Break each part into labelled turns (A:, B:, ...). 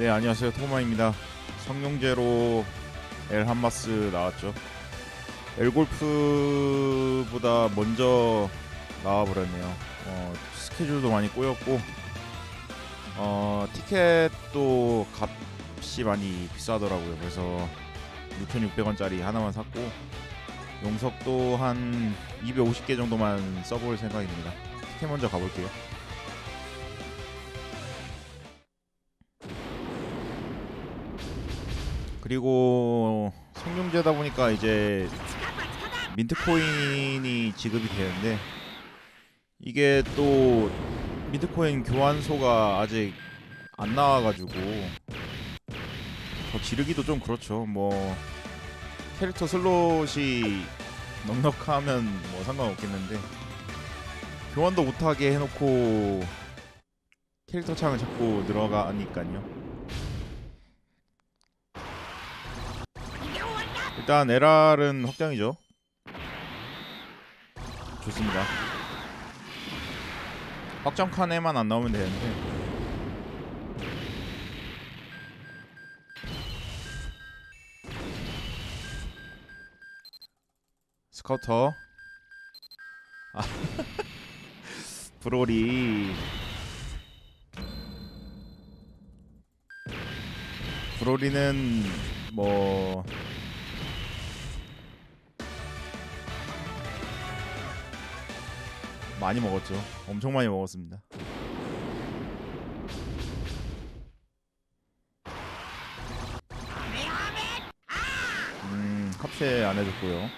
A: 네 안녕하세요. 토마입니다. 성룡제로 엘 한마스 나왔죠. 엘 골프보다 먼저 나와버렸네요. 어, 스케줄도 많이 꼬였고 어, 티켓도 값이 많이 비싸더라고요. 그래서 6,600원짜리 하나만 샀고 용석도 한 250개 정도만 써볼 생각입니다. 티켓 먼저 가볼게요 그리고 성룡제다 보니까 이제 민트 코인이 지급이 되는데 이게 또 민트 코인 교환소가 아직 안 나와가지고 더 지르기도 좀 그렇죠. 뭐 캐릭터 슬롯이 넉넉하면 뭐 상관없겠는데 교환도 못하게 해놓고 캐릭터 창을 자꾸 늘어가니까요. 일단 LR은 확정이죠. 좋습니다. 확정 칸에만 안 나오면 되는데. 스카우터. 아. 브로리. 브로리는 뭐 많이 먹었죠. 엄청 많이 먹었습니다. 음, 합체 안 해줬고요.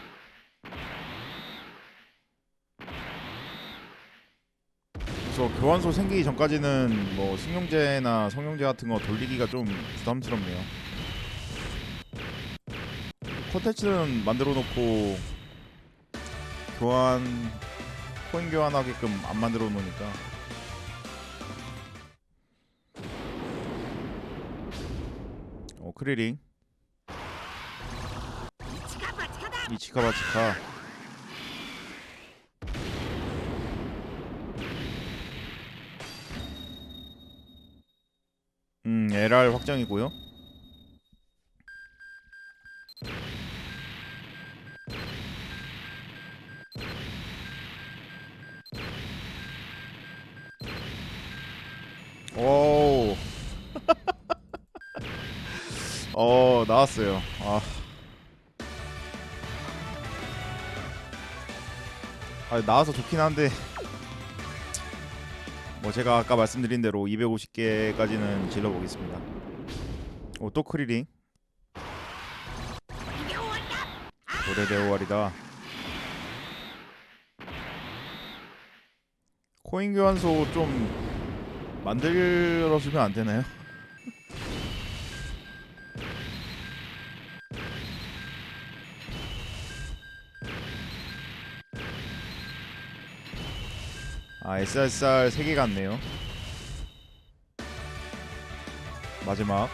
A: 그래서 교환소 생기기 전까지는 뭐 승용제나 성용제 같은 거 돌리기가 좀 부담스럽네요. 콘텐츠는 만들어 놓고 교환 코인 교환하게끔 안 만들어 놓으니까. 어 크리링. 이치카바치카. 음 LR 확정이고요 오. 어 나왔어요. 아. 아 나와서 좋긴 한데 뭐 제가 아까 말씀드린 대로 250개까지는 질러 보겠습니다. 오또 크리링. 노래대오알이다. 코인 교환소 좀 만들어주면 안 되나요? 아 SSR 3개 같네요 마지막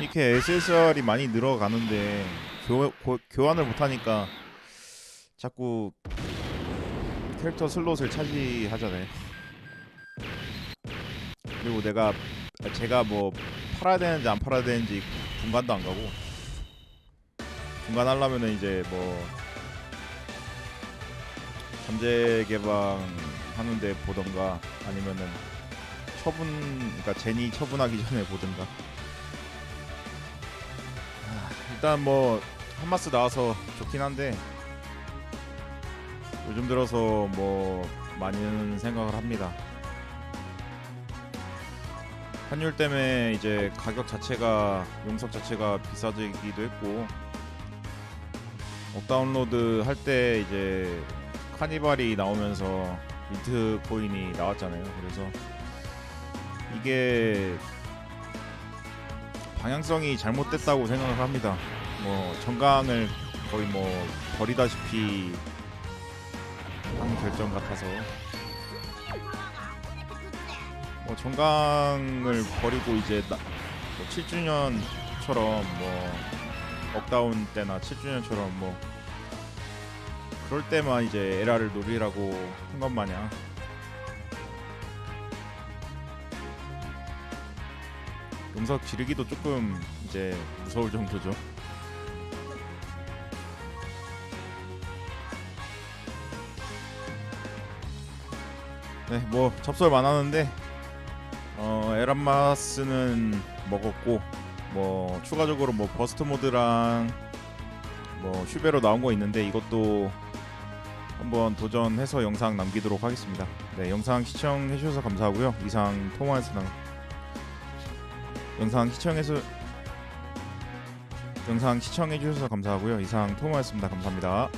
A: 이렇게 SSR이 많이 늘어가는데 교, 고, 교환을 못하니까 자꾸 캐릭터 슬롯을 차지하잖아요. 그리고 내가 제가 뭐 팔아야 되는지 안 팔아야 되는지 분간도 안 가고 분간하려면은 이제 뭐 잠재 개방 하는데 보던가 아니면은 처분 그러니까 제니 처분하기 전에 보든가 일단 뭐 한마스 나와서 좋긴 한데 요즘 들어서 뭐 많이는 생각을 합니다. 환율 때문에 이제 가격 자체가 용석 자체가 비싸지기도 했고 업다운로드 할 때 이제 카니발이 나오면서 민트 코인이 나왔잖아요. 그래서 이게 방향성이 잘못됐다고 생각을 합니다. 뭐 정강을 거의 뭐 버리다시피 한 결정 같아서 뭐 정강을 버리고 이제 나, 뭐 7주년처럼 뭐 업다운 때나 7주년처럼 뭐 그럴 때만 이제 에라를 노리라고 한 것 마냥 용석 지르기도 조금 이제 무서울 정도죠. 네, 뭐 접설 많았는데 어 에란마스는 먹었고 뭐 추가적으로 뭐 버스트 모드랑 뭐 슈베로 나온 거 있는데 이것도 한번 도전해서 영상 남기도록 하겠습니다. 네, 영상 시청해 주셔서 감사하고요. 이상 토마스랑 영상 시청해서 영상 시청해 주셔서 감사하고요. 이상 토마였습니다. 감사합니다.